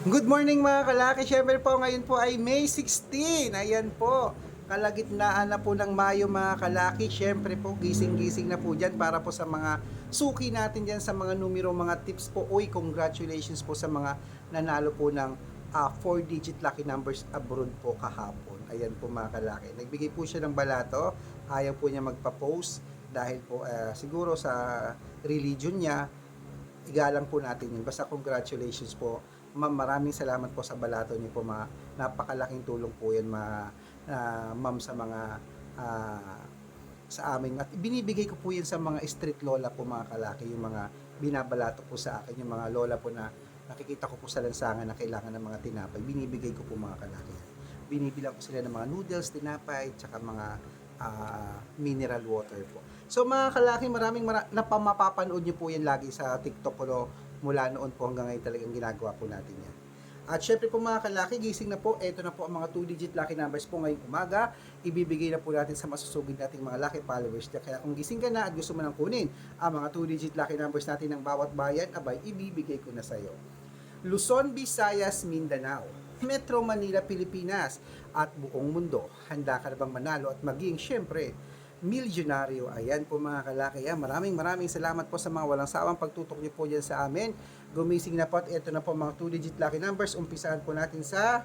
Good morning mga kalaki. Siyempre po ngayon po ay May 16. Ayan po. Kalagitnaan na po ng Mayo mga kalaki. Siyempre po gising-gising na po dyan para po sa mga suki natin dyan sa mga numero, mga tips po. Uy, congratulations po sa mga nanalo po ng 4-digit lucky numbers abroad po kahapon. Ayan po mga kalaki. Nagbigay po siya ng balato. Ayaw po niya magpa-post dahil po ah, siguro sa religion niya igalang po natin yun. Basta congratulations po. Ma'am, maraming salamat po sa balato niyo po. Ma, napakalaking tulong po yan, ma, ah, ma'am, sa mga ah, sa amin. At binibigay ko po yan sa mga street lola po mga kalaki, yung mga binabalato po sa akin, yung mga lola po na nakikita ko po sa lansangan na kailangan ng mga tinapay. Binibigay ko po mga kalaki. Binibilang ko sila ng mga noodles, tinapay, tsaka mga ah, mineral water po. So mga kalaki, maraming mara- napamapapanood nyo po yan lagi sa TikTok ko mula noon po hanggang ngayon talagang ginagawa po natin yan. At syempre po mga kalaki, gising na po, eto na po ang mga 2-digit lucky numbers po ngayong umaga. Ibibigay na po natin sa masusugid nating mga lucky followers. Kaya kung gising ka na at gusto mo nang kunin ang mga 2-digit lucky numbers natin ng bawat bayan, abay, ibibigay ko na sa'yo. Luzon, Visayas, Mindanao, Metro Manila, Pilipinas, at buong mundo. Handa ka na bang manalo at maging, syempre, milyonaryo. Ayan po mga kalaki. ah. Maraming maraming salamat po sa mga walang sawang pagtutok niyo po dyan sa amin. Gumising na po at ito na po mga 2-digit lucky numbers. Umpisahan po natin sa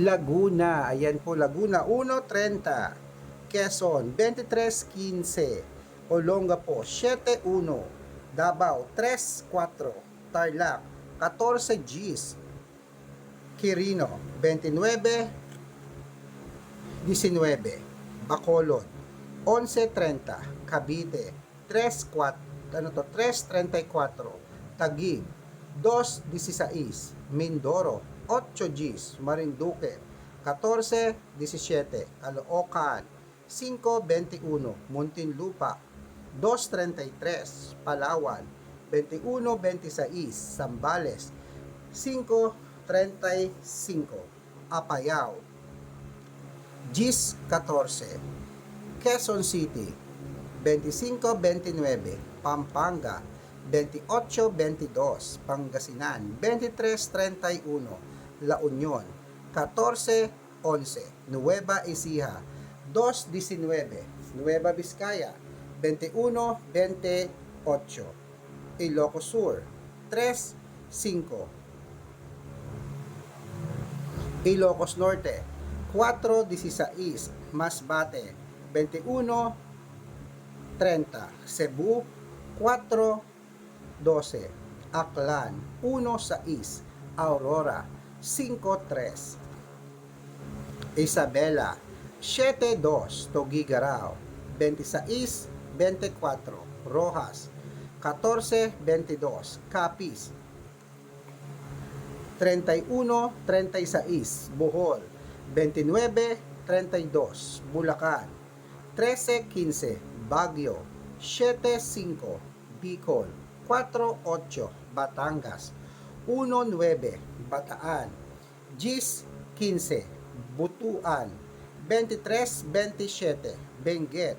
Laguna. Ayan po, Laguna 1.30. Quezon 23.15. Olongapo 7.1. Davao 3.4. Tarlac 14 Gs. Quirino 29 19 Bacolod. 11.30 Cavite. 3.4 ano to? 3.34 Taguig. 2.16 Mindoro. 8 Gs Marinduque. 14.17 Caloocan. 5.21 Muntinlupa. 2.33 Palawan. 21.26 Zambales. 5.35 Apayao Gis 14 Quezon City 25-29 Pampanga 28-22 Pangasinan 23-31 La Union 14-11 Nueva Ecija 2-19 Nueva Vizcaya 21-28 Ilocos Sur 3-5 Ilocos Norte 4.16 Masbate 21.30 Cebu 4.12 Aklan 1.6 Aurora 5.3 Isabela 7.2 Togigaraw 26.24 Rojas 14.22 Capiz 31-36 Bohol 29-32 Bulacan. 13-15 Baguio. 7-5 Bicol. 4-8 Batangas. 1-9 Bataan. 10-15 Butuan. 23-27 Benguet.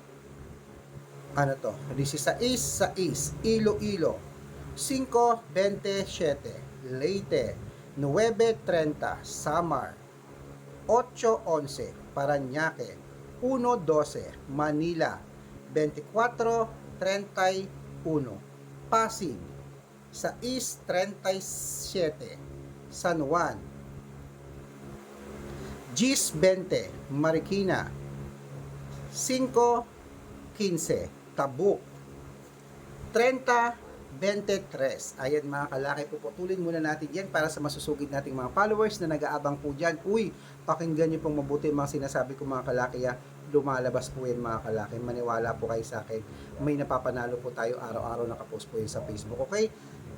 Ano to? 16-6 Iloilo. 5-27 Leyte. 9.30 Samar 8.11 Paranaque. 1.12 Manila. 24.31 Pasig. 6.37 San Juan. Gis 20 Marikina. 5.15 Tabuk. 30 23. Ayan mga kalaki, puputulin muna natin yan para sa masusugid nating mga followers na nag-aabang po dyan. Uy, pakinggan nyo pong mabuti mga sinasabi ko mga kalaki. ah. Lumalabas po yan mga kalaki. Maniwala po kayo sa akin. May napapanalo po tayo araw-araw nakapost po yan sa Facebook. Okay?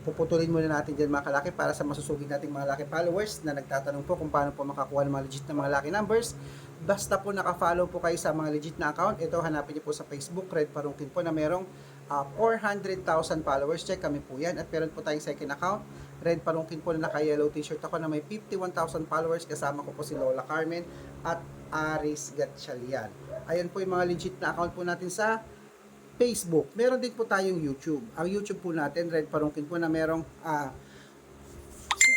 Puputulin muna natin dyan mga kalaki para sa masusugid nating mga laki followers na nagtatanong po kung paano po makakuha ng mga legit na mga laki numbers. Basta po naka-follow po kayo sa mga legit na account. Ito hanapin niyo po sa Facebook, Red Parungkin po na merong uh, 400,000 followers. Check kami po yan. At meron po tayong second account. Red Parungkin po na naka-yellow t-shirt ako na may 51,000 followers. Kasama ko po si Lola Carmen at Aris Gatchalian. Ayan po yung mga legit na account po natin sa Facebook. Meron din po tayong YouTube. Ang YouTube po natin, Red Parungkin po na merong ah,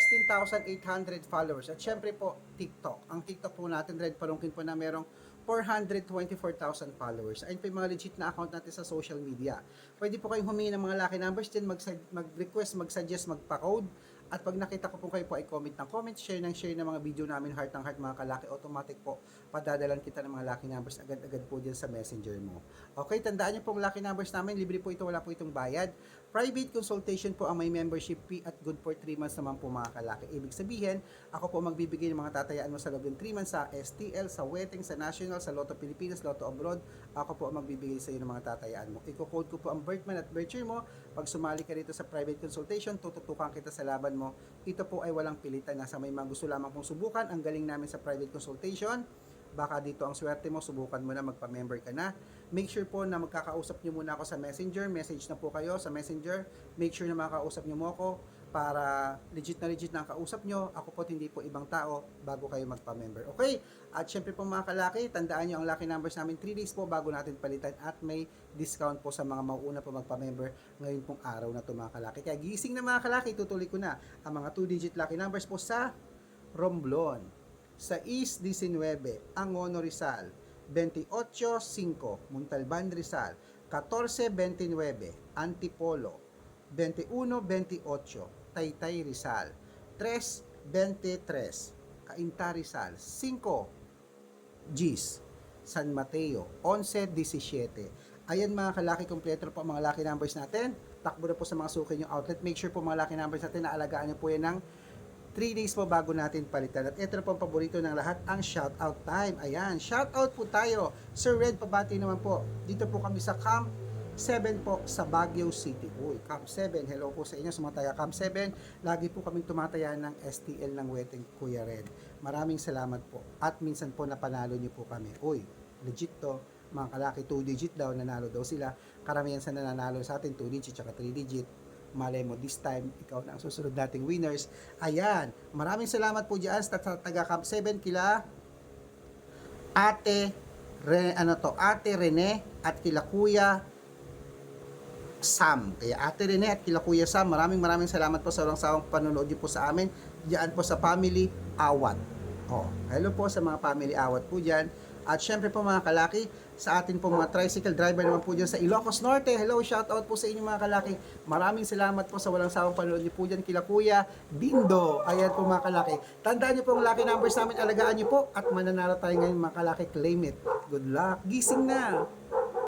16,800 followers. At syempre po, TikTok. Ang TikTok po natin, Red Palungkin po na merong 424,000 followers. Ayun po yung mga legit na account natin sa social media. Pwede po kayong humingi ng mga lucky numbers din, mag- mag-request, mag-suggest, magpa-code. At pag nakita ko po kayo po ay comment ng comment, share ng share ng mga video namin, heart ng heart mga kalaki, automatic po, padadalan kita ng mga lucky numbers agad-agad po dyan sa messenger mo. Okay, tandaan niyo pong lucky numbers namin, libre po ito, wala po itong bayad. Private consultation po ang may membership fee at good for 3 months naman po mga kalaki. Ibig sabihin, ako po magbibigay ng mga tatayaan mo sa loob ng 3 months sa STL, sa Wedding, sa National, sa Lotto Pilipinas, Lotto Abroad. Ako po ang magbibigay sa iyo ng mga tatayaan mo. Iko-code ko po ang birthman at birth year mo. Pag sumali ka rito sa private consultation, tututukan kita sa laban mo. Ito po ay walang pilitan. Nasa may mga gusto lamang pong subukan. Ang galing namin sa private consultation baka dito ang swerte mo, subukan mo na, magpa-member ka na. Make sure po na magkakausap nyo muna ako sa messenger, message na po kayo sa messenger, make sure na makakausap nyo mo ako para legit na legit na kausap nyo, ako po hindi po ibang tao bago kayo magpa-member. Okay? At syempre po mga kalaki, tandaan nyo ang lucky numbers namin 3 days po bago natin palitan at may discount po sa mga mauuna po magpa-member ngayon pong araw na to mga kalaki. Kaya gising na mga kalaki, tutuloy ko na ang mga 2-digit lucky numbers po sa Romblon, sa East 19, Angono Rizal, 28-5, Montalban Rizal, 14-29, Antipolo, 21-28, Taytay Rizal, 3-23, Cainta Rizal, 5, Gis, San Mateo, 11-17. Ayan mga kalaki kompleto po mga lucky numbers natin. Takbo na po sa mga suki yung outlet. Make sure po mga lucky numbers natin na alagaan nyo po yan ng 3 days po bago natin palitan. At ito na po ang paborito ng lahat, ang shoutout time. Ayan, shoutout po tayo. Sir Red, pabati naman po. Dito po kami sa Camp 7 po sa Baguio City. Uy, Camp 7. Hello po sa inyo sa mga Camp 7. Lagi po kaming tumataya ng STL ng Weteng Kuya Red. Maraming salamat po. At minsan po napanalo niyo po kami. Uy, legit to. Mga kalaki, 2 digit daw, nanalo daw sila. Karamihan sa nananalo sa atin, 2 digit, tsaka 3 digit malay mo this time ikaw na ang susunod nating winners ayan maraming salamat po dyan sa sa taga Camp 7 kila ate Re, ano to ate Rene at kila kuya Sam kaya ate Rene at kila kuya Sam maraming maraming salamat po sa walang sawang panonood niyo po sa amin diyan po sa family awat oh hello po sa mga family awat po dyan at syempre po mga kalaki, sa atin po mga tricycle driver naman po dyan sa Ilocos Norte. Hello, shout out po sa inyo mga kalaki. Maraming salamat po sa walang sawang panonood niyo po dyan kila Kuya Dindo. Ayan po mga kalaki. Tandaan niyo po ang lucky numbers namin, alagaan niyo po at mananalo tayo ngayon mga kalaki. Claim it. Good luck. Gising na.